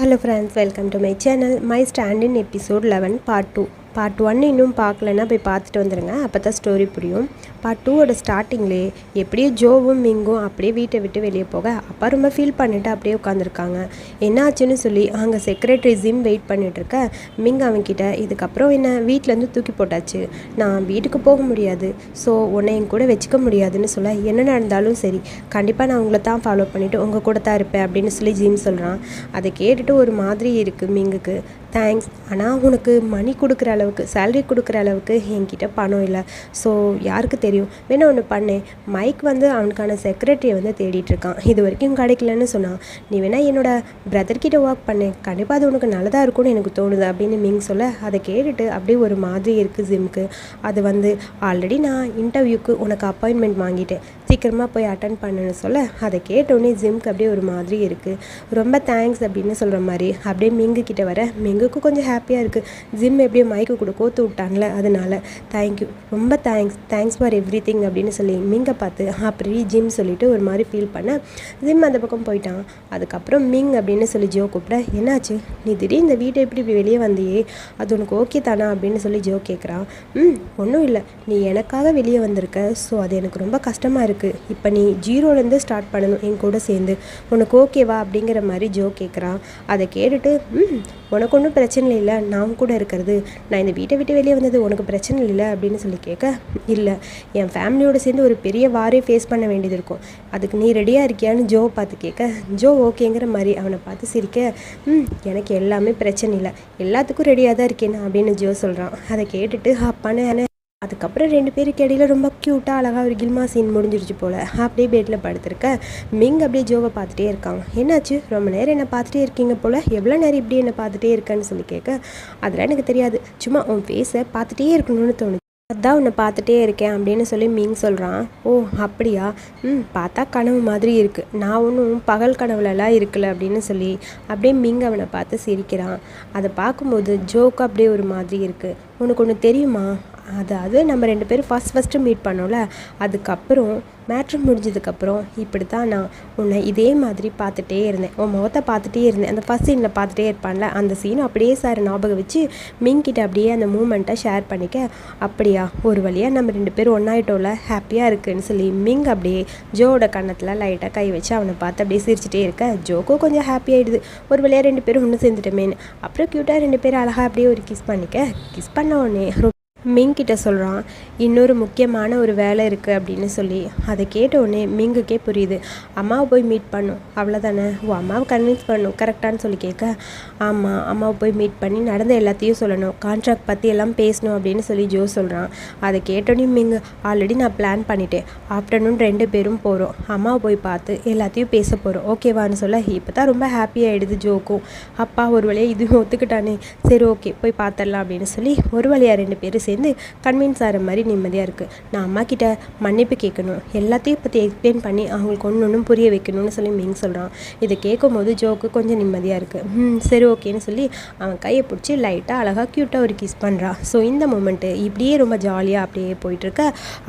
Hello friends, welcome to my channel, my stand-in episode 11 part 2. Part one இன்னும் பார்க்கலன்னா போய் பார்த்துட்டு வந்துடுங்க அப்போ தான் ஸ்டோரி புரியும் பார்ட் டூவோட ஸ்டார்டிங்லே எப்படியும் ஜோவும் மிங்கும் அப்படியே வீட்டை விட்டு வெளியே போக அப்பா ரொம்ப ஃபீல் பண்ணிட்டு அப்படியே உட்காந்துருக்காங்க என்னாச்சுன்னு சொல்லி அங்கே செக்ரட்டரி ஜிம் வெயிட் பண்ணிகிட்ருக்க மிங் அவன்கிட்ட இதுக்கப்புறம் என்ன? வீட்டிலேருந்து தூக்கி போட்டாச்சு. நான் வீட்டுக்கு போக முடியாது. ஸோ உன்னை என் கூட வச்சுக்க முடியாதுன்னு சொல்ல என்ன நடந்தாலும் சரி கண்டிப்பாக நான் உங்களை தான் ஃபாலோ பண்ணிவிட்டு உங்கள் கூட தான் இருப்பேன் அப்படின்னு சொல்லி ஜிம் சொல்கிறான் அதை கேட்டுட்டு ஒரு மாதிரி இருக்குது மிங்குக்கு. தேங்க்ஸ் ஆனால் உனக்கு மணி கொடுக்குற அளவுக்கு சேலரி கொடுக்குற அளவுக்கு என்கிட்ட பணம் இல்லை. ஸோ யாருக்கு தெரியும்? வேணா ஒன்று பண்ணேன் மைக் வந்து அவனுக்கான செக்ரட்டரியை வந்து தேடிட்டு இருக்கான். இது வரைக்கும் கிடைக்கலன்னு சொன்னான். நீ வேணா என்னோட பிரதர்கிட்ட ஒர்க் பண்ணேன் கண்டிப்பாக அது உனக்கு நல்லதாக இருக்கும்னு எனக்கு தோணுது அப்படின்னு மிங் சொல்ல அதை கேட்டுட்டு அப்படியே ஒரு மாதிரி இருக்குது ஜிம்க்கு அது வந்து ஆல்ரெடி நான் இன்டர்வியூக்கு உனக்கு அப்பாயின்மெண்ட் வாங்கிட்டேன். சீக்கிரமாக போய் அட்டன் பண்ணுன்னு சொல்ல அதை கேட்டோடனே ஜிம்க்கு அப்படியே ஒரு மாதிரி இருக்குது ரொம்ப தேங்க்ஸ் அப்படின்னு சொல்கிற மாதிரி அப்படியே மிங்கு கிட்ட வர மிங்குக்கும் கொஞ்சம் ஹாப்பியாக இருக்குது ஜிம் எப்படியோ மைக்கு கூட கோத்து விட்டான்ல அதனால தேங்க்யூ ரொம்ப thanks thanks for everything அப்படின்னு சொல்லி மிங்கை பார்த்து அப்படி ஜிம் சொல்லிவிட்டு ஒரு மாதிரி ஃபீல் பண்ண ஜிம் அந்த பக்கம் போயிட்டான். அதுக்கப்புறம் மிங் அப்படின்னு சொல்லி ஜோ கூப்பிட என்னாச்சு? நீ திடீர் இந்த வீட்டை எப்படி இப்படி வெளியே வந்தியே? அது உனக்கு ஓகே தானா? அப்படின்னு சொல்லி ஜோ கேட்குறான் ம் ஒன்றும் இல்லை. நீ எனக்காக வெளியே வந்திருக்க. ஸோ அது எனக்கு ரொம்ப கஷ்டமாக இருக்குது இப்போ நீ ஜீரோலேருந்து ஸ்டார்ட் பண்ணணும். என் கூட சேர்ந்து. உனக்கு ஓகேவா அப்படிங்கிற மாதிரி ஜோ கேட்குறான் அதை கேட்டுட்டு ம் உனக்கு ஒன்றும் பிரச்சனை இல்லை. நான் கூட இருக்கிறது. நான் இந்த வீட்டை விட்டு வெளியே வந்தது உனக்கு பிரச்சனை இல்லை. அப்படின்னு சொல்லி கேட்க இல்லை. என் ஃபேமிலியோடு சேர்ந்து ஒரு பெரிய வாரே ஃபேஸ் பண்ண வேண்டியது இருக்கும். அதுக்கு நீ ரெடியாக இருக்கியான்னு ஜோ பார்த்து கேட்க ஜோ ஓகேங்கிற மாதிரி அவனை பார்த்து சிரிக்க ம் எனக்கு எல்லாமே பிரச்சனை இல்லை. எல்லாத்துக்கும் ரெடியாக தான் இருக்கேன். அப்படின்னு ஜோ சொல்கிறான் அதை கேட்டுட்டு அப்பான்னு அதுக்கப்புறம் ரெண்டு பேருக்கு இடையில ரொம்ப க்யூட்டாக அழகாக ஒரு கில்மா சீன் முடிஞ்சிருச்சு போல். அப்படியே பெட்டில் படுத்திருக்க. மிங் அப்படியே ஜோவை பார்த்துட்டே இருக்காங்க. என்னாச்சு? ரொம்ப நேரம் என்னை பார்த்துட்டே இருக்கீங்க போல். எவ்வளோ நேரம் இப்படி என்னை பார்த்துட்டே இருக்கேன்னு சொல்லி கேட்க அதெல்லாம் எனக்கு தெரியாது. சும்மா உன் ஃபேஸை பார்த்துட்டே இருக்கணும்னு தோணுது அதான் உன்னை பார்த்துட்டே இருக்கேன் அப்படின்னு சொல்லி மிங் சொல்கிறான் ஓ அப்படியா? ம் பார்த்தா கனவு மாதிரி இருக்குது நான் ஒன்றும் பகல் கனவுலலாம் இருக்கல அப்படின்னு சொல்லி அப்படியே மீங் அவனை பார்த்து சிரிக்கிறான். அதை பார்க்கும்போது ஜோக்கு அப்படியே ஒரு மாதிரி இருக்குது உனக்கு ஒன்று தெரியுமா? அதாவது நம்ம ரெண்டு பேரும் ஃபஸ்ட் ஃபஸ்ட்டு மீட் பண்ணோம்ல அதுக்கப்புறம் மேட்ரு முடிஞ்சதுக்கப்புறம் இப்படி தான் நான் உன்னை இதே மாதிரி பார்த்துட்டே இருந்தேன். உன் முகத்தை பார்த்துட்டே இருந்தேன். அந்த ஃபஸ்ட் சீனில் பார்த்துட்டே இருப்பான்ல அந்த சீன் அப்படியே சார் ஞாபகம் வச்சு மிங்கிட்ட அப்படியே அந்த மூமெண்ட்டை ஷேர் பண்ணிக்க அப்படியா ஒரு வழியாக நம்ம ரெண்டு பேரும் ஒன்றாயிட்டோம்ல ஹாப்பியாக இருக்குன்னு சொல்லி மிங் அப்படியே ஜோவோட கன்னத்தில் லைட்டாக கை வச்சு அவனை பார்த்து அப்படியே சிரிச்சிட்டே இருக்க. ஜோக்கும் கொஞ்சம் ஹாப்பி ஆகிடுது ஒரு வழியாக ரெண்டு பேரும் ஒன்று சேர்ந்துட்டோமேன்னு. அப்புறம் க்யூட்டாக ரெண்டு பேரும் அழகாக அப்படியே ஒரு கிஸ் பண்ணிக்க. கிஸ் பண்ண உடனே மிங்கிட்ட சொல்கிறான் இன்னொரு முக்கியமான ஒரு வேலை இருக்குது அப்படின்னு சொல்லி. அதை கேட்ட உடனே மிங்குக்கே புரியுது. அம்மாவை போய் மீட் பண்ணும் அவ்வளோதானே ஓ அம்மாவை கன்வின்ஸ் பண்ணும் கரெக்டானு சொல்லி கேட்க ஆமாம் அம்மாவை போய் மீட் பண்ணி நடந்த எல்லாத்தையும் சொல்லணும் கான்ட்ராக்ட் பற்றி எல்லாம் பேசணும் அப்படின்னு சொல்லி ஜோ சொல்கிறான் அதை கேட்டோடனே மிங்கு ஆல்ரெடி நான் பிளான் பண்ணிட்டேன் ஆஃப்டர்நூன் ரெண்டு பேரும் போகிறோம் அம்மாவை போய் பார்த்து எல்லாத்தையும் பேச போகிறோம் ஓகேவான்னு சொல்ல இப்போ தான் ரொம்ப ஹாப்பியாகிடுது ஜோக்கும். அப்பா ஒரு வழியாக இதுவும் ஒத்துக்கிட்டானே சரி ஓகே போய் பார்த்துடலாம் அப்படின்னு சொல்லி ஒரு வழியாக ரெண்டு பேரும் சேர்ந்து கன்வின்ஸ் ஆகிற மாதிரி நிம்மதியாக இருக்குது நான் அம்மா கிட்ட மன்னிப்பு கேட்கணும். எல்லாத்தையும் பற்றி எக்ஸ்பிளைன் பண்ணி அவங்களுக்கு ஒன்று ஒன்றும் புரிய வைக்கணும்னு சொல்லி மிங் சொல்கிறான் இதை கேட்கும்போது ஜோக்கு கொஞ்சம் நிம்மதியாக இருக்குது ம் சரி ஓகேன்னு சொல்லி அவன் கையை பிடிச்சி லைட்டாக அழகாக க்யூட்டாக ஒரு கிஸ் பண்ணுறான் ஸோ இந்த மூமெண்ட்டு இப்படியே ரொம்ப ஜாலியாக அப்படியே போயிட்டுருக்க.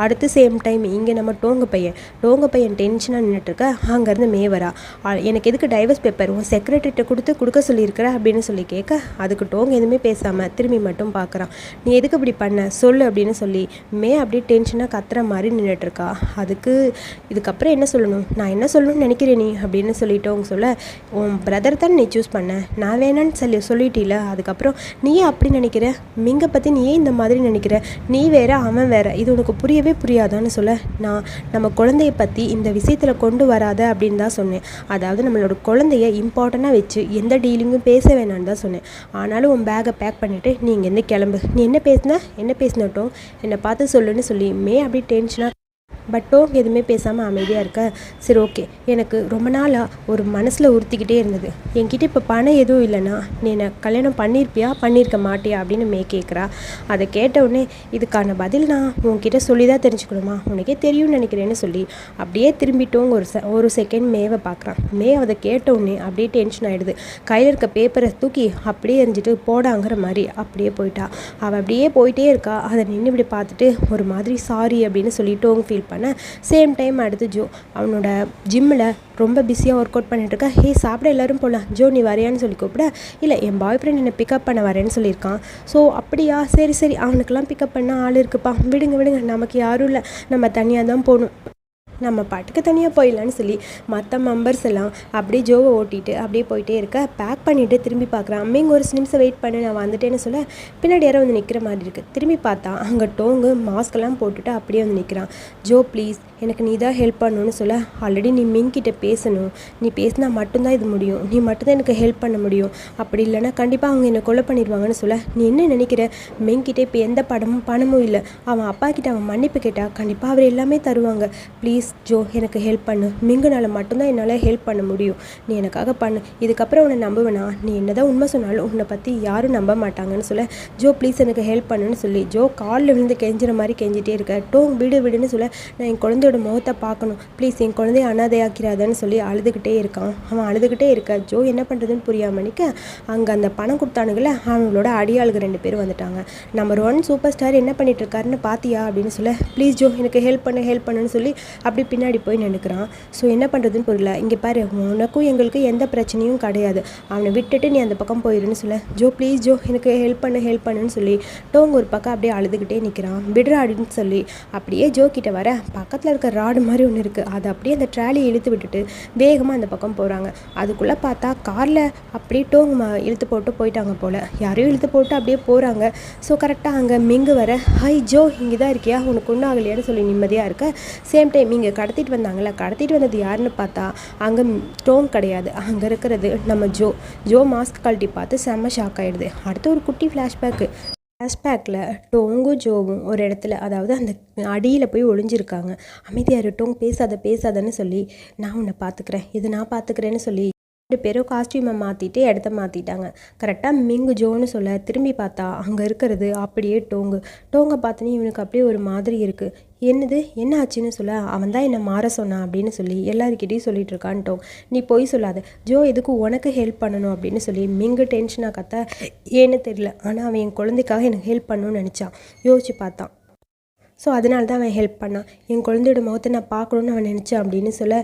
அடுத்து சேம் டைம் இங்கே நம்ம டோங்க பையன். டோங்க பையன் டென்ஷனாக நின்றுட்டுருக்க அங்கேருந்து மேவரா எனக்கு எதுக்கு டைவர்ஸ் பேப்பர் உன் செக்ரட்டரிட்ட கொடுத்து கொடுக்க சொல்லியிருக்கிற? அப்படின்னு சொல்லி கேட்க அதுக்கு டோங்க எதுவுமே பேசாமல் திரும்பி மட்டும் பார்க்குறான். நீ எதுக்கு இப்படி பண்ண சொல்லு அப்படின்னு சொல்லி மே அப்படியே டென்ஷனாக கத்துற மாதிரி நின்றுட்டுருக்கா அதுக்கு இதுக்கப்புறம் என்ன சொல்லணும்? நான் என்ன சொல்லணும்னு நினைக்கிறேன் நீ? அப்படின்னு சொல்லிட்டு அவங்க சொல்ல உன் பிரதர் தான் நீ சூஸ் பண்ண? நான் வேணான்னு சொல்லி சொல்லிட்டீல அதுக்கப்புறம் நீயே அப்படி நினைக்கிற? மிங்க பற்றி நீயே இந்த மாதிரி நினைக்கிற? நீ வேற அவன் வேற. இது உனக்கு புரியவே புரியாதான்னு சொல்ல நான் நம்ம குழந்தைய பற்றி இந்த விஷயத்தில் கொண்டு வராத அப்படின்னு தான் சொன்னேன். அதாவது நம்மளோட குழந்தைய இம்பார்ட்டண்ட்டாக வச்சு எந்த டீலிங்கும் பேச வேணான்னு தான் சொன்னேன். ஆனாலும் உன் பேக்கை பேக் பண்ணிவிட்டு நீ இங்கேருந்து கிளம்பு. நீ என்ன பேசுன? என்ன பேசினட்டும் என்னை பார்த்து சொல்லுன்னு சொல்லி மே அப்படி டென்ஷனாக பட் டோங் எதுவுமே பேசாமல் அமைதியாக இருக்க. சரி ஓகே எனக்கு ரொம்ப நாளாக ஒரு மனசில் உறுத்திக்கிட்டே இருந்தது. என்கிட்ட இப்போ பணம் எதுவும் இல்லைன்னா நீ என்னை கல்யாணம் பண்ணியிருப்பியா பண்ணியிருக்க மாட்டியா? அப்படின்னு மே கேட்குறா அதை கேட்டவுடனே இதுக்கான பதில் நான் உன்கிட்ட சொல்லி தான் தெரிஞ்சுக்கணுமா? உனக்கே தெரியும்னு நினைக்கிறேன்னு சொல்லி அப்படியே திரும்பிட்டோங்க ஒரு செ ஒரு செகண்ட் மேவை பார்க்குறான் மே அதை கேட்டவுடனே அப்படியே டென்ஷன் ஆகிடுது கையில் இருக்க பேப்பரை தூக்கி அப்படியே எரிஞ்சிட்டு போடாங்கிற மாதிரி அப்படியே போயிட்டா. அவள் அப்படியே போயிட்டே இருக்கா. அதை நின்று இப்படி பார்த்துட்டு ஒரு மாதிரி சாரி அப்படின்னு சொல்லிட்டு ஃபீல் பண்ண. இருப்பானே சேம் டைம் அடுத்து ஜோ அவனோட ஜிம்மில் ரொம்ப பிஸியாக ஒர்க் அவுட் பண்ணிட்டுருக்கா ஹே சாப்பிட எல்லாரும் போகலாம் ஜோ நீ வரையான்னு சொல்லி கூப்பிட இல்லை என் பாய் ஃப்ரெண்ட் என்னை பிக்கப் பண்ண வரேன்னு சொல்லியிருக்கான். ஸோ அப்படியா? சரி சரி. அவனுக்கெல்லாம் பிக்கப் பண்ண ஆள் இருக்குப்பா. விடுங்க விடுங்க. நமக்கு யாரும் இல்லை. நம்ம தனியாக தான் போகணும். நம்ம பாட்டுக்கு தனியாக போயிடலான்னு சொல்லி மற்ற மெம்பர்ஸ் எல்லாம் அப்படியே ஜோவை ஓட்டிட்டு அப்படியே போயிட்டே இருக்க. பேக் பண்ணிவிட்டு திரும்பி பார்க்குறான் அம்மிங்க ஒரு நிமிஷம் வெயிட் பண்ணு நான் வந்துட்டேன்னு சொல்ல பின்னாடி யாரோ வந்து நிற்கிற மாதிரி இருக்குது திரும்பி பார்த்தா அங்கே டோங்கு மாஸ்க்கெல்லாம் போட்டுட்டு அப்படியே வந்து நிற்கிறான் ஜோ ப்ளீஸ் எனக்கு நீ தான் ஹெல்ப் பண்ணணும்னு சொல்ல ஆல்ரெடி நீ மிங்கிட்ட பேசணும். நீ பேசினா மட்டும்தான் இது முடியும். நீ மட்டும்தான் எனக்கு ஹெல்ப் பண்ண முடியும். அப்படி இல்லைன்னா கண்டிப்பாக அவங்க என்னை கொலை பண்ணிடுவாங்கன்னு சொல்ல நீ என்ன நினைக்கிற? மிங்கிட்ட இப்போ எந்த படமும் பணமும் இல்லை. அவன் அப்பா கிட்ட அவன் மன்னிப்பு கேட்டால் கண்டிப்பாக அவர் எல்லாமே தருவாங்க. ப்ளீஸ் ஜோ எனக்கு ஹெல்ப் பண்ணு. மிங்குனால மட்டும்தான் என்னால் ஹெல்ப் பண்ண முடியும். நீ எனக்காக பண்ணு. இதுக்கப்புறம் உன்னை நம்புவேனா? நீ என்னதான் உண்மை சொன்னாலும் உன்னை பற்றி யாரும் நம்ப மாட்டாங்கன்னு சொல்ல ஜோ ப்ளீஸ் எனக்கு ஹெல்ப் பண்ணுன்னு சொல்லி ஜோ காலில் விழுந்து கெஞ்சுற மாதிரி கெஞ்சிட்டே இருக்க. டோங் விடு விடுன்னு சொல்ல நான் என் குழந்தை குழந்தையோட முகத்தை பார்க்கணும். ப்ளீஸ் என் குழந்தைய அனாதையாக்கிறாதன்னு சொல்லி அழுதுகிட்டே இருக்கான். அவன் அழுதுகிட்டே இருக்க ஜோ என்ன பண்ணுறதுன்னு புரியாம நிற்க அங்கே அந்த பணம் கொடுத்தானுங்கள அவங்களோட அடியாளுக்கு ரெண்டு பேர் வந்துட்டாங்க. நம்பர் ஒன் சூப்பர் ஸ்டார் என்ன பண்ணிட்டு இருக்காருன்னு பாத்தியா அப்படின்னு சொல்ல ப்ளீஸ் ஜோ எனக்கு ஹெல்ப் பண்ணு ஹெல்ப் பண்ணுன்னு சொல்லி அப்படி பின்னாடி போய் நினைக்கிறான் ஸோ என்ன பண்ணுறதுன்னு புரியல. இங்கே பாரு உனக்கும் எங்களுக்கு எந்த பிரச்சனையும் கிடையாது. அவனை விட்டுட்டு நீ அந்த பக்கம் போயிருன்னு சொல்ல ஜோ ப்ளீஸ் ஜோ எனக்கு ஹெல்ப் பண்ணு ஹெல்ப் பண்ணுன்னு சொல்லி டோங்க ஒரு பக்கம் அப்படியே அழுதுகிட்டே நிற்கிறான் விடுறா அப்படின்னு சொல்லி அப்படியே ஜோ கிட்ட வர பக்கத்தில் இருக்க ராடு மாதிரி ஒன்று இருக்குது அதை அப்படியே அந்த ட்ராலியை இழுத்து விட்டுட்டு வேகமாக அந்த பக்கம் போகிறாங்க அதுக்குள்ளே பார்த்தா காரில் அப்படியே டோங் இழுத்து போட்டு போயிட்டாங்க போல். யாரையும் இழுத்து போட்டு அப்படியே போகிறாங்க ஸோ கரெக்டாக அங்கே மிங்கு வர ஹை ஜோ இங்கே தான் இருக்கியா? உனக்கு ஒன்றும் ஆகலையான்னு சொல்லி நிம்மதியாக இருக்க. சேம் டைம் இங்கே கடத்திட்டு வந்தாங்களே கடத்திட்டு வந்தது யாருன்னு பார்த்தா அங்கே டோங் கிடையாது. அங்கே இருக்கிறது நம்ம ஜோ. ஜோ மாஸ்க் கழட்டி பார்த்து செம்ம ஷாக் ஆகிடுது அடுத்து ஒரு குட்டி ஃப்ளாஷ்பேக்கு ஃப்ளாஷ்பேக்கில் டோங்கும் ஜோவும் ஒரு இடத்துல அதாவது அந்த அடியில் போய் ஒளிஞ்சிருக்காங்க. அமைதியாக இரு பேசாத பேசாதன்னு சொல்லி நான் உன்னை பார்த்துக்கிறேன் இது நான் பார்த்துக்கிறேன்னு சொல்லி ரெண்டு பேரும் காஸ்டியூமை மாற்றிட்டு இடத்த மாற்றிட்டாங்க கரெக்டாக மிங்கு ஜோன்னு சொல்ல திரும்பி பார்த்தா அங்கே இருக்கிறது அப்படியே டோங்கு. டோங்கை பார்த்தோன்னே இவனுக்கு அப்படியே ஒரு மாதிரி இருக்குது என்னது? என்ன ஆச்சுன்னு சொல்ல அவன் தான் என்னை மாற சொன்னான் அப்படின்னு சொல்லி எல்லாருக்கிட்டையும் சொல்லிட்டு இருக்கான் டோங். நீ போய் சொல்லாத. ஜோ எதுக்கு உனக்கு ஹெல்ப் பண்ணணும் அப்படின்னு சொல்லி மிங்கு டென்ஷனாக கத்த ஏன்னு தெரியல. ஆனால் அவன் என் குழந்தைக்காக எனக்கு ஹெல்ப் பண்ணணும்னு நினச்சான் யோசிச்சு பார்த்தான். ஸோ அதனால தான் அவன் ஹெல்ப் பண்ணான் என் குழந்தையோட முகத்தை நான் பார்க்கணுன்னு அவன் நினச்சேன் அப்படின்னு சொல்ல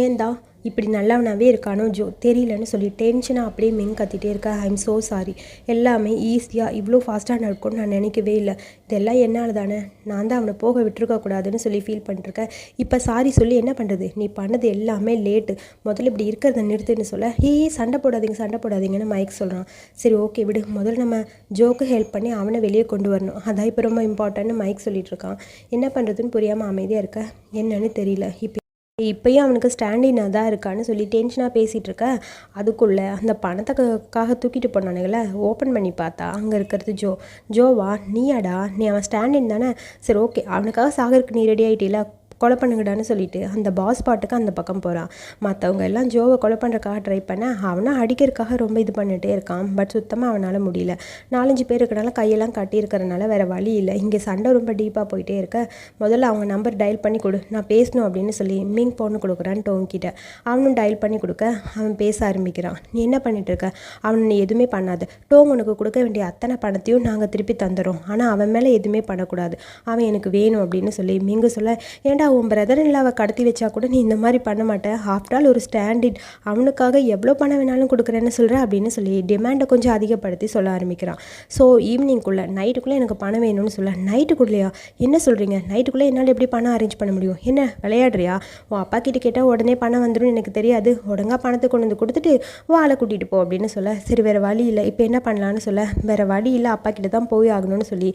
ஏன்டா? இப்படி நல்லவனாகவே இருக்கானோ ஜோ தெரியலன்னு சொல்லி டென்ஷனாக அப்படியே மிங் கத்திட்டே இருக்கா. ஐ எம் ஸோ சாரி எல்லாமே ஈஸியாக இவ்வளோ ஃபாஸ்ட்டாக நடக்கும்னு நான் நினைக்கவே இல்லை. இதெல்லாம் என்னால் தானே? நான் தான் அவனை போக விட்டுருக்கக்கூடாதுன்னு சொல்லி ஃபீல் பண்ணிட்டுருக்கேன் இப்போ சாரி சொல்லி என்ன பண்ணுறது நீ பண்ணது எல்லாமே லேட்டு முதல்ல இப்படி இருக்கிறத நிறுத்துன்னு சொல்ல. ஏ சண்டை போடாதீங்க சண்டை போடாதீங்கன்னு மைக் சொல்கிறான் சரி ஓகே விடு. முதல்ல நம்ம ஜோக்கு ஹெல்ப் பண்ணி அவனை வெளியே கொண்டு வரணும். அதான் இப்போ ரொம்ப இம்பார்ட்டன்ட்னு மைக் சொல்லிட்டு இருக்கான். என்ன பண்ணுறதுன்னு புரியாமல் அமைதியாக இருக்க. என்னன்னு தெரியல. இப்போ இப்பயும் அவனுக்கு ஸ்டாண்டினாக தான் இருக்கான்னு சொல்லி டென்ஷனாக பேசிகிட்டு இருக்க. அதுக்குள்ளே அந்த பணத்துக்காக தூக்கிட்டு போனானுங்கள ஓப்பன் பண்ணி பார்த்தா அங்கே இருக்கிறது ஜோ. ஜோவா நீயாடா நீ அவன் ஸ்டாண்டின் தானே? சரி ஓகே அவனுக்காக சாகருக்கு நீ ரெடி ஆகிட்டீல கொலை பண்ணுங்கடான்னு சொல்லிட்டு அந்த பாஸ் பாட்டுக்கு அந்த பக்கம் போகிறான் மற்றவங்க எல்லாம் ஜோவை கொலை பண்ணுறக்காக ட்ரை பண்ண அவனை அடிக்கிறதுக்காக ரொம்ப இது பண்ணிகிட்டே இருக்கான். பட் சுத்தமாக அவனால் முடியல. நாலஞ்சு பேர் இருக்கனால கையெல்லாம் கட்டியிருக்கிறனால வேறு வழி இல்லை. இங்கே சண்டை ரொம்ப டீப்பாக போயிட்டே இருக்க. முதல்ல அவங்க நம்பர் டயல் பண்ணி கொடு. நான் பேசணும் அப்படின்னு சொல்லி மிங் பொண்ணு கொடுக்குறான்னு டோங்கிட்ட அவனும் டயல் பண்ணி கொடுக்க அவன் பேச ஆரம்பிக்கிறான். நீ என்ன பண்ணிட்டு இருக்க? அவனை நீ எதுவுமே பண்ணாது. டோங் உனக்கு கொடுக்க வேண்டிய அத்தனை பணத்தையும் நாங்கள் திருப்பி தந்துடுறோம் ஆனால் அவன் மேலே எதுவுமே பண்ணக்கூடாது. அவன் எனக்கு வேணும் அப்படின்னு சொல்லி மிங்கு சொல்ல ஏன்டா உன் பிரதர் இல்லாவை கடத்தி வச்சா கூட நீ இந்த மாதிரி பண்ண மாட்டேன் ஆஃப்டர் ஆல் ஒரு ஸ்டாண்டிட் அவனுக்காக எவ்வளோ பணம் வேணாலும் கொடுக்குறேன்னு சொல்கிறேன் அப்படின்னு சொல்லி டிமாண்டை கொஞ்சம் அதிகப்படுத்தி சொல்ல ஆரம்பிக்கிறான். ஸோ ஈவினிங்குள்ளே நைட்டுக்குள்ளே எனக்கு பணம் வேணும்னு சொல்ல நைட்டுக்குள்ளேயா என்ன சொல்கிறீங்க நைட்டுக்குள்ளே என்னால் எப்படி பணம் அரேஞ்ச் பண்ண முடியும்? என்ன விளையாடுறியா? உன் அப்பா கிட்ட கேட்டால் உடனே பணம் வந்துடும் எனக்கு தெரியாது. உடங்கா பணத்தை கொண்டு வந்து கொடுத்துட்டு வாழை கூட்டிகிட்டு போ அப்படின்னு சொல்ல சரி வேறு வழி இல்லை. இப்போ என்ன பண்ணலான்னு சொல்ல வேறு வழி இல்லை. அப்பா கிட்ட தான் போய் ஆகணும்னு சொல்லி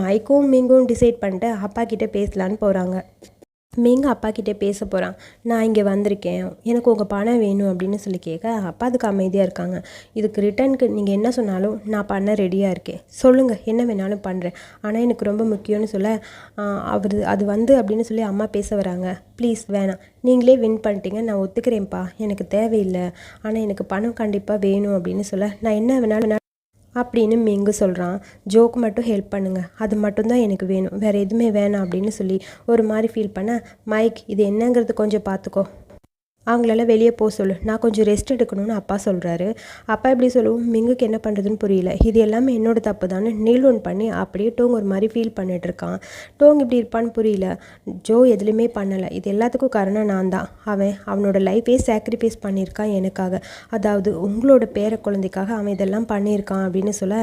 மைக்கும் மிங்கும் டிசைட் பண்ணிட்டு அப்பா கிட்ட பேசலான்னு போகிறாங்க எங்கள் அப்பா கிட்டே பேச போகிறான் நான் இங்கே வந்திருக்கேன். எனக்கு உங்கள் பணம் வேணும் அப்படின்னு சொல்லி கேட்க அப்பா அதுக்கு அமைதியாக இருக்காங்க. இதுக்கு ரிட்டர்னுக்கு நீங்கள் என்ன சொன்னாலும் நான் பண்ண ரெடியாக இருக்கேன். சொல்லுங்கள் என்ன வேணாலும் பண்ணுறேன் ஆனால் எனக்கு ரொம்ப முக்கியம்னு சொல்ல அவர் அது வந்து அப்படின்னு சொல்லி அம்மா பேச வராங்க. ப்ளீஸ் வேணாம். நீங்களே வின் பண்ணிட்டீங்க. நான் ஒத்துக்கிறேன்ப்பா. எனக்கு தேவையில்லை. ஆனால் எனக்கு பணம் கண்டிப்பாக வேணும் அப்படின்னு சொல்ல நான் என்ன வேணாலும் அப்படின்னு மிங்கு சொல்கிறான் ஜோக்கு மட்டும் ஹெல்ப் பண்ணுங்கள் அது மட்டும்தான் எனக்கு வேணும். வேறு எதுவுமே வேணாம் அப்படின்னு சொல்லி ஒரு மாதிரி ஃபீல் பண்ண மைக் இது என்னங்கிறது கொஞ்சம் பார்த்துக்கோ. அவங்களெல்லாம் வெளியே போக சொல்லு. நான் கொஞ்சம் ரெஸ்ட் எடுக்கணும்னு அப்பா சொல்கிறாரு அப்பா எப்படி சொல்லுவோம் மிங்குக்கு என்ன பண்ணுறதுன்னு புரியல. இது எல்லாமே என்னோட தப்பு தானே. நீல் ஒன் பண்ணி அப்படியே டோங் ஒரு மாதிரி ஃபீல் பண்ணிட்டு இருக்கான். டோங் இப்படி இருப்பான்னு புரியல. ஜோ எதுலையுமே பண்ணலை. இது எல்லாத்துக்கும் காரணம் நான் தான். அவன் அவனோட லைஃபே சாக்ரிஃபைஸ் பண்ணியிருக்கான் எனக்காக. அதாவது உங்களோட பேர குழந்தைக்காக அவன் இதெல்லாம் பண்ணியிருக்கான் அப்படின்னு சொல்ல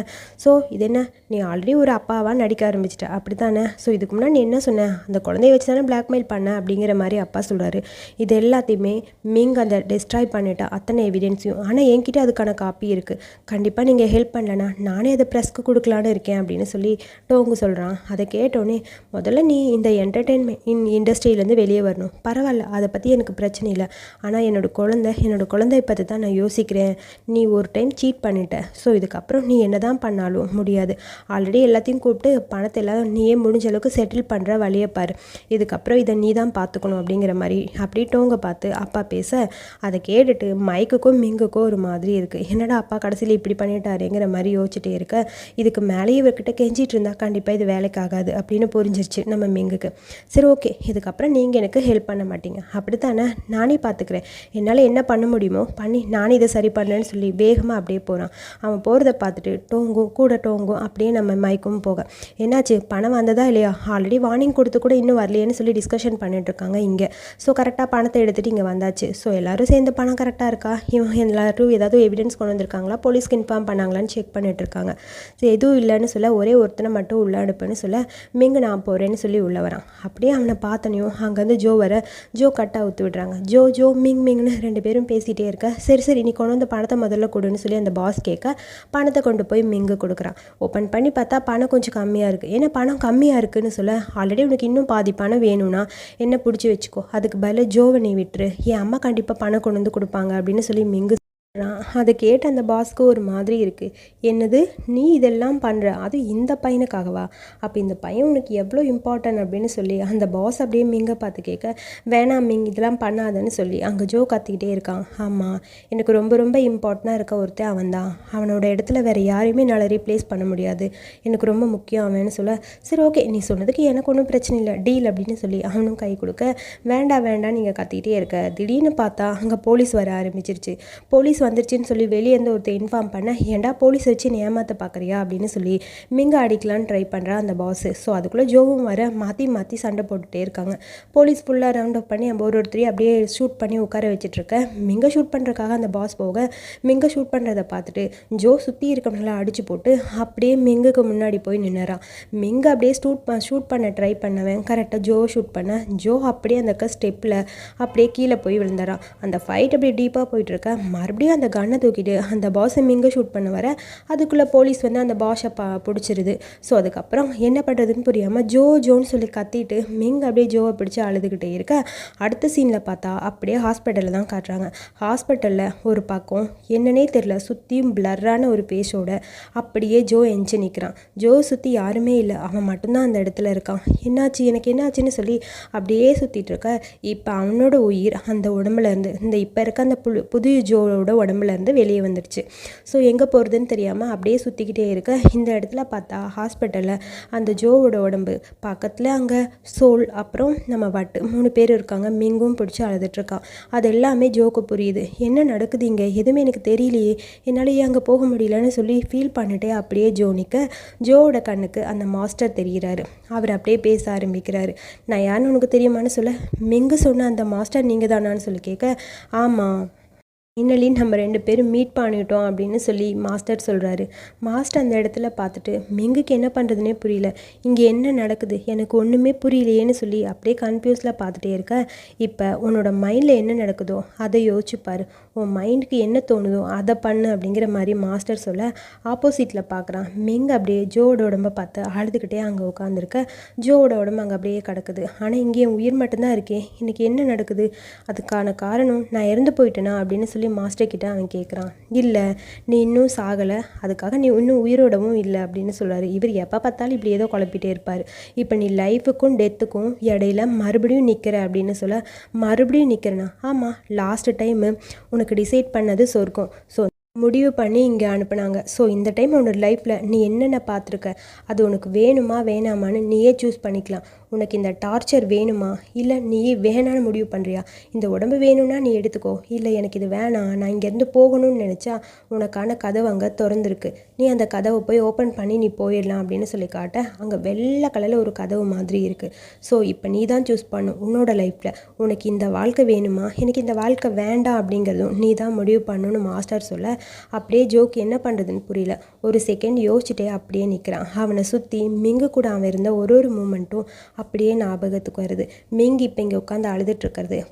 ஸோ இது என்ன? நீ ஆல்ரெடி ஒரு அப்பாவாக நடிக்க ஆரம்பிச்சிட்ட. அப்படி தானே ஸோ இதுக்கு முன்னாடி நீ என்ன சொன்ன? அந்த குழந்தைய வச்சு தானே பிளாக்மெயில் பண்ண? அப்படிங்கிற மாதிரி அப்பா சொல்கிறாரு இது எல்லாத்தையுமே மிங் அந்த டிஸ்ட்ராய் பண்ணிட்டா அத்தனை எவிடென்ஸையும் ஆனால் என்கிட்ட அதுக்கான காப்பி இருக்குது கண்டிப்பாக நீங்கள் ஹெல்ப் பண்ணலனா நானே அதை ப்ரெஸ்க்கு கொடுக்கலான்னு இருக்கேன் அப்படின்னு சொல்லி டோங்கு சொல்கிறான் அதை கேட்டோன்னே முதல்ல நீ இந்த என்டர்டெயின்மெண்ட் இன் இண்டஸ்ட்ரியிலேருந்து வெளியே வரணும். பரவாயில்ல அதை பற்றி எனக்கு பிரச்சனை இல்லை. ஆனால் என்னோடய குழந்தை என்னோடய குழந்தைய பற்றி தான் நான் யோசிக்கிறேன். நீ ஒரு டைம் சீட் பண்ணிட்ட. ஸோ இதுக்கப்புறம் நீ என்ன தான் பண்ணாலும் முடியாது. ஆல்ரெடி எல்லாத்தையும் கூப்பிட்டு பணத்தை எல்லாம் நீயே முடிஞ்ச அளவுக்கு செட்டில் பண்ணுற வழியை பாரு. இதுக்கப்புறம் இதை நீ தான் பார்த்துக்கணும் அப்படிங்கிற மாதிரி அப்படியே டோங்க பார்த்து அப்பா பேச அதை கேட்டுட்டு மைக்குக்கும் மிங்குக்கும் ஒரு மாதிரி இருக்குது என்னடா அப்பா கடைசியில் இப்படி பண்ணிட்டாருங்கிற மாதிரி யோசிச்சுட்டே இருக்க. இதுக்கு மேலேயே இவர்கிட்ட கெஞ்சிட்டு இருந்தால் கண்டிப்பாக இது வேலைக்கு ஆகாது அப்படின்னு புரிஞ்சிருச்சு நம்ம மிங்குக்கு. சரி ஓகே. இதுக்கப்புறம் நீங்கள் எனக்கு ஹெல்ப் பண்ண மாட்டீங்க. அப்படி தானே நானே பார்த்துக்கிறேன் என்னால் என்ன பண்ண முடியுமோ பண்ணி நானே இதை சரி பண்ணேன்னு சொல்லி வேகமாக அப்படியே போகிறான் அவன் போகிறத பார்த்துட்டு டோங்கும் கூட டோங்கும் அப்படியே நம்ம மைக்கும் போக. என்னாச்சு? பணம் வந்ததா இல்லையா? ஆல்ரெடி வார்னிங் கொடுத்து கூட இன்னும் வரலையேன்னு சொல்லி டிஸ்கஷன் பண்ணிட்டு இருக்காங்க இங்கே. ஸோ கரெக்டாக பணத்தை எடுத்துகிட்டு இங்கே வந்தாச்சு. ஸோ எல்லோரும் சேர்ந்து பணம் கரெக்டாக இருக்கா? இவன் எல்லோரும் ஏதாவது எவிடன்ஸ் கொண்டு வந்திருக்காங்களா? போலீஸ்க்கு இன்ஃபார்ம் பண்ணாங்களான்னு செக் பண்ணிட்டு இருக்காங்க. ஸோ எதுவும் இல்லைன்னு சொல்ல ஒரே ஒருத்தனை மட்டும் உள்ள அனுப்புன்னு சொல்ல மிங்கு நான் போகிறேன்னு சொல்லி உள்ளே வரான். அப்படியே அவனை பார்த்தனையும் அங்கேருந்து ஜோ வர ஜோ கட்டாக ஊற்று விடுறாங்க. ஜோ ஜோ மிங் மிங்னு ரெண்டு பேரும் பேசிகிட்டே இருக்க. சரி சரி நீ கொண்டு வந்து பணத்தை முதல்ல கொடுன்னு சொல்லி அந்த பாஸ் கேட்க பணத்தை கொண்டு போய் மிங்கு கொடுக்குறான். ஓப்பன் பண்ணி பார்த்தா பணம் கொஞ்சம் கம்மியாக இருக்குது ஏன்னா பணம் கம்மியாக இருக்குதுன்னு சொல்ல ஆல்ரெடி உனக்கு இன்னும் பாதி பணம் வேணும்னா என்ன பிடிச்சி வச்சுக்கோ. அதுக்கு பதிலாக ஜோவை நீ விட்டுரு. என் அம்மா கண்டிப்பாக பணம் கொண்டு வந்து கொடுப்பாங்க அப்படின்னு சொல்லி மிங்கு அதை கேட்ட அந்த பாஸ்க்கு ஒரு மாதிரி இருக்குது என்னது? நீ இதெல்லாம் பண்ணுற அது இந்த பையனுக்காகவா? அப்போ இந்த பையன் உனக்கு எவ்வளோ இம்பார்ட்டன்ட் அப்படின்னு சொல்லி அந்த பாஸ் அப்படியே மிங்க பார்த்து கேட்க வேணாம் மிங் இதெல்லாம் பண்ணாதன்னு சொல்லி. அங்கே ஜோ கத்திக்கிட்டே இருக்கான். ஆமாம் எனக்கு ரொம்ப ரொம்ப இம்பார்ட்டண்ட்டாக இருக்க ஒருத்தன் அவன் தான் அவனோட இடத்துல வேறு யாரையுமே என்னால் ரீப்ளேஸ் பண்ண முடியாது. எனக்கு ரொம்ப முக்கியம் அவன்னு சொல்ல சரி ஓகே நீ சொன்னதுக்கு எனக்கு ஒன்றும் பிரச்சனை இல்லை. டீல் அப்படின்னு சொல்லி அவனும் கை கொடுக்க வேண்டாம் வேண்டாம். நீங்கள் கத்திக்கிட்டே இருக்க. திடீர்னு பார்த்தா அங்கே போலீஸ் வர ஆரம்பிச்சிருச்சு. போலீஸ் வந்துருச்சுன்னு சொல்லி வெளியே இருந்து ஒருத்தர் இன்ஃபார்ம் பண்ண ஏன்டா போலீஸ் வச்சு நீ பார்க்குறியா அப்படின்னு சொல்லி மிங்க அடிக்கலான்னு ட்ரை பண்ணுறா அந்த பாஸ் ஸோ அதுக்குள்ளே ஜோவும் வர மாற்றி மாற்றி சண்டை போட்டுகிட்டே இருக்காங்க. போலீஸ் ஃபுல்லாக ரவுண்ட் அப் பண்ணி ஒரு ஒருத்தரையும் அப்படியே ஷூட் பண்ணி உட்கார வச்சிட்ருக்க மிங்க ஷூட் பண்ணுறதுக்காக அந்த பாஸ் போக மிங்க ஷூட் பண்ணுறதை பார்த்துட்டு ஜோ சுற்றி இருக்கவங்கள அடிச்சு போட்டு அப்படியே மிங்குக்கு முன்னாடி போய் நின்னுறான் மிங்க அப்படியே ஷூட் ஷூட் பண்ண ட்ரை பண்ணவன் கரெக்டாக ஜோ ஷூட் பண்ண ஜோ அப்படியே அந்த ஸ்டெப்பில் அப்படியே கீழே போய் விழுந்துறான் அந்த ஃபைட் அப்படியே டீப்பாக போயிட்டுருக்க மறுபடியும் அந்த கண்ணை தூக்கிட்டு அந்த பாஸை மிங்க ஷூட் பண்ண வர அதுக்குள்ளே போலீஸ் வந்து அந்த பாஷை பா பிடிச்சிருது. ஸோ அதுக்கப்புறம் என்ன பண்ணுறதுன்னு புரியாமல் ஜோ ஜோன்னு சொல்லி கத்திட்டு மிங் அப்படியே ஜோவை பிடிச்சி அழுதுகிட்டே இருக்க அடுத்த சீனில் பார்த்தா அப்படியே ஹாஸ்பிட்டலில் தான் காட்டுறாங்க. ஹாஸ்பிட்டலில் ஒரு பக்கம் என்னன்னே தெரில சுற்றியும் பிளர்ரான ஒரு பேஷோட அப்படியே ஜோ எஞ்சி நிற்கிறான் ஜோ சுற்றி யாருமே இல்லை அவன் மட்டும்தான் அந்த இடத்துல இருக்கான். என்னாச்சு எனக்கு என்னாச்சுன்னு சொல்லி அப்படியே சுற்றிட்டு இருக்க இப்போ அவனோட உயிர் அந்த உடம்புலேருந்து இந்த இப்போ இருக்க அந்த புது ஜோவோட உடம்புலேருந்து வெளியே வந்துடுச்சு. ஸோ எங்கே போகிறதுன்னு தெரியாமல் அப்படியே சுற்றிக்கிட்டே இருக்க. இந்த இடத்துல பார்த்தா ஹாஸ்பிட்டலில் அந்த ஜோவோட உடம்பு பக்கத்தில் அங்கே சோல் அப்புறம் நம்ம வட்டு மூணு பேர் இருக்காங்க. மிங்கும் பிடிச்சி அழுதுட்ருக்கான் அது எல்லாமே ஜோக்கு புரியுது. என்ன நடக்குது இங்கே? எதுவுமே எனக்கு தெரியலையே. என்னால் ஏன் அங்கே போக முடியலன்னு சொல்லி ஃபீல் பண்ணிட்டே அப்படியே ஜோ நிற்க ஜோவோட கண்ணுக்கு அந்த மாஸ்டர் தெரிகிறாரு அவர் அப்படியே பேச ஆரம்பிக்கிறாரு. நான் யாருன்னு உனக்கு தெரியுமான்னு சொல்ல. மிங்கு சொன்ன அந்த மாஸ்டர் நீங்கள் தானான்னு சொல்லி கேட்க ஆமாம் ஃபைனலி நம்ம ரெண்டு பேரும் மீட் பண்ணிட்டோம் அப்படின்னு சொல்லி மாஸ்டர் சொல்கிறாரு மாஸ்டர் அந்த இடத்துல பார்த்துட்டு மெங்குக்கு என்ன பண்ணுறதுனே புரியல. இங்கே என்ன நடக்குது? எனக்கு ஒன்றுமே புரியலையேன்னு சொல்லி அப்படியே கன்ஃபியூஸில் பார்த்துட்டே இருக்க. இப்போ உன்னோட மைண்டில் என்ன நடக்குதோ அதை யோசிச்சுப்பார். உன் மைண்டுக்கு என்ன தோணுதோ அதை பண்ணு அப்படிங்கிற மாதிரி மாஸ்டர் சொல்ல ஆப்போசிட்டில் பார்க்குறான் மெங்க அப்படியே ஜோவோட உடம்ப பார்த்து அழுதுகிட்டே அங்கே உட்காந்துருக்க ஜோவோட உடம்பு அங்கே அப்படியே கிடக்குது. ஆனால் இங்கே என் உயிர் மட்டும்தான் இருக்கே. இன்றைக்கி என்ன நடக்குது? அதுக்கான காரணம் நான் இறந்து போயிட்டேனா அப்படின்னு சொல்லி மாஸ்டர் கிட்ட அவன் கேட்குறான் இல்லை நீ இன்னும் சாகலை. அதுக்காக நீ இன்னும் உயிரோடவும் இல்லை அப்படின்னு சொல்கிறாரு இவர் எப்போ பார்த்தாலும் இப்படி ஏதோ குழப்பிட்டே இருப்பார். இப்போ நீ லைஃபுக்கும் டெத்துக்கும் இடையில மறுபடியும் நிற்கிற அப்படின்னு சொல்ல மறுபடியும் நிற்கிறேனா ஆமாம் லாஸ்ட் டைமு உனக்கு டிசைட் பண்ணது சொர்க்கம். ஸோ முடிவு பண்ணி இங்கே அனுப்புனாங்க. ஸோ இந்த டைம் உன்னோட லைஃப்பில் நீ என்னென்ன பார்த்துருக்க? அது உனக்கு வேணுமா வேணாமான்னு நீயே சூஸ் பண்ணிக்கலாம். உனக்கு இந்த டார்ச்சர் வேணுமா? இல்லை நீ வேணான்னு முடிவு பண்ணுறியா இந்த உடம்பு வேணும்னா நீ எடுத்துக்கோ. இல்லை எனக்கு இது வேணாம். நான் இங்கேருந்து போகணும்னு நினச்சா உனக்கான கதவு அங்கே திறந்துருக்கு. நீ அந்த கதவை போய் ஓப்பன் பண்ணி நீ போயிடலாம் அப்படின்னு சொல்லி காட்ட அங்கே வெள்ளை கலரில் ஒரு கதவு மாதிரி இருக்குது ஸோ இப்போ நீ தான் சூஸ் பண்ணும் உன்னோட லைஃப்பில் உனக்கு இந்த வாழ்க்கை வேணுமா? எனக்கு இந்த வாழ்க்கை வேண்டாம் அப்படிங்கிறதும் நீ தான் முடிவு பண்ணணும்னு மாஸ்டர் சொல்ல அப்படியே ஜோக் என்ன பண்ணுறதுன்னு புரியல. ஒரு செகண்ட் யோசிச்சுட்டே அப்படியே நிற்கிறான் அவனை சுற்றி மிங்கு கூட அவன் இருந்த ஒரு ஒரு மூமெண்ட்டும் அப்படியே ஞாபகத்துக்கு வருது. மிங்கு இப்போ இங்கே உட்காந்து அழுதுட்டு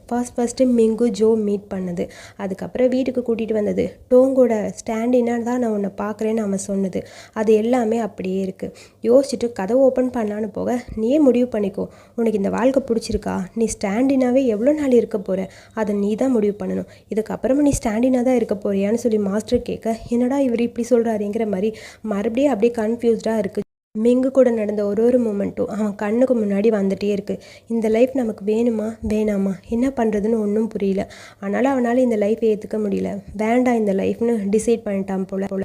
first first Ming Joe meet பண்ணது. அதுக்கப்புறம் வீட்டுக்கு கூட்டிகிட்டு வந்தது. டோங்கோட ஸ்டாண்டினா தான் நான் உன்னை பார்க்குறேன்னு அவன் சொன்னது. அது எல்லாமே அப்படியே இருக்குது யோசிச்சுட்டு கதை ஓப்பன் பண்ணலான்னு போக நீயே முடிவு பண்ணிக்கோ. உனக்கு இந்த வாழ்க்கை பிடிச்சிருக்கா? நீ ஸ்டாண்டினாவே எவ்வளோ நாள் இருக்க போகிற அதை நீ தான் முடிவு பண்ணணும். இதுக்கப்புறமா நீ ஸ்டாண்டினாக தான் இருக்க போறியான்னு சொல்லி மாஸ்டர் கேட்க என்னடா இவர் இப்படி சொல்கிறாருங்கிற மாதிரி மறுபடியும் அப்படியே கன்ஃபியூஸ்டாக இருக்குது மிங்கு கூட நடந்த ஒரு ஒரு மூமெண்ட்டும் அவன் கண்ணுக்கு முன்னாடி வந்துட்டே இருக்குது இந்த லைஃப் நமக்கு வேணுமா? வேணாமா? என்ன பண்ணுறதுன்னு ஒன்றும் புரியல. ஆனாலும் அவனால் இந்த லைஃப்பை ஏற்றுக்க முடியல. வேண்டாம் இந்த லைஃப்னு டிசைட் பண்ணிட்டான் போல போல.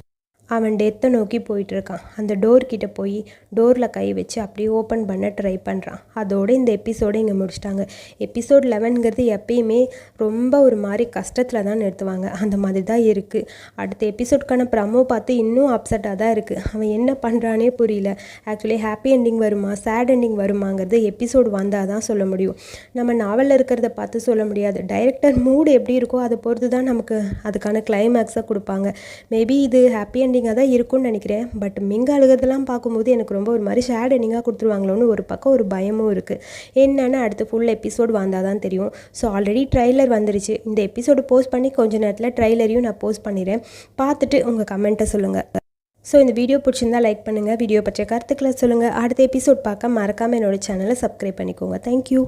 அவன் டெத்தை நோக்கி போயிட்டுருக்கான். அந்த டோர் கிட்ட போய் டோரில் கை வச்சு அப்படியே ஓப்பன் பண்ண ட்ரை பண்ணுறான் அதோட இந்த எபிசோடை இங்கே முடிச்சிட்டாங்க. எபிசோட் லெவன்கிறது எப்பயுமே ரொம்ப ஒரு மாதிரி கஷ்டத்தில் தான் நிறுத்துவாங்க. அந்த மாதிரி தான் இருக்குது அடுத்த எபிசோட்கான ப்ரமோ பார்த்து இன்னும் அப்செட்டாக தான் இருக்குது அவன் என்ன பண்ணுறானே புரியல. ஆக்சுவலி ஹாப்பி எண்டிங் வருமா சேட் எண்டிங் வருமாங்கிறது எபிசோடு வந்தால் தான் சொல்ல முடியும். நம்ம நாவலில் இருக்கிறத பார்த்து சொல்ல முடியாது. டைரக்டர் மூடு எப்படி இருக்கோ அதை பொறுத்து தான் நமக்கு அதுக்கான கிளைமேக்ஸை கொடுப்பாங்க. மேபி இது ஹாப்பி எண்டிங் எண்டிங்காக தான் இருக்கும்னு நினைக்கிறேன். பட் மிங்க அழுகிறதெல்லாம் பார்க்கும்போது எனக்கு ரொம்ப ஒரு மாதிரி ஷேட் கொடுத்துருவாங்களோன்னு ஒரு பக்கம் ஒரு பயமும் இருக்குது என்னென்னு அடுத்து ஃபுல் எபிசோடு வந்தால் தான் தெரியும். ஸோ ஆல்ரெடி ட்ரைலர் வந்துருச்சு. இந்த எபிசோடு போஸ்ட் பண்ணி கொஞ்ச நேரத்தில் ட்ரைலரையும் நான் போஸ்ட் பண்ணிடுறேன். பார்த்துட்டு உங்கள் கமெண்ட்டை சொல்லுங்கள் ஸோ இந்த வீடியோ பிடிச்சிருந்தா லைக் பண்ணுங்கள் வீடியோ பற்றிய கருத்துக்களை சொல்லுங்கள் அடுத்த எபிசோட் பார்க்க மறக்காமல் என்னோடய சேனலை சப்ஸ்கிரைப் பண்ணிக்கோங்க. தேங்க்யூ